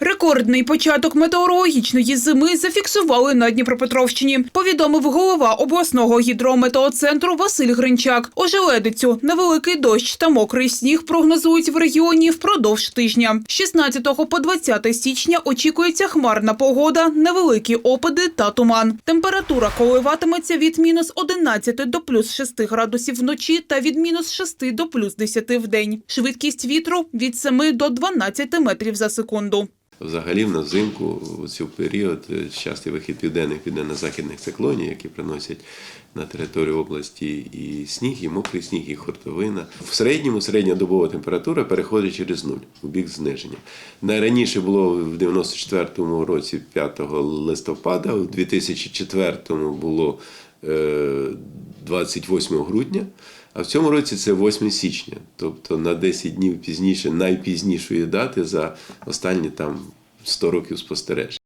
Рекордний початок метеорологічної зими зафіксували на Дніпропетровщині. Повідомив голова обласного гідрометеоцентру Василь Гринчак. Ожеледицю, невеликий дощ та мокрий сніг прогнозують в регіоні впродовж тижня. З 16 по 20 січня очікується хмарна погода, невеликі опади та туман. Температура коливатиметься від мінус 11 до плюс 6 градусів вночі та від мінус 6 до плюс 10 в день. Швидкість вітру від 7 до 12 метрів за секунду. Взагалі в нас взимку у цю період е, частий вихід південних південно-західних циклонів, які приносять на територію області і сніг, і мокрий сніг, і хуртовина. В середньому середня добова температура переходить через нуль у бік зниження. Найраніше було в 94-му році 5 листопада, у 2004-му було 28 грудня. А в цьому році це 8 січня, тобто на 10 днів пізніше, найпізнішої дати за останні там 100 років спостережень.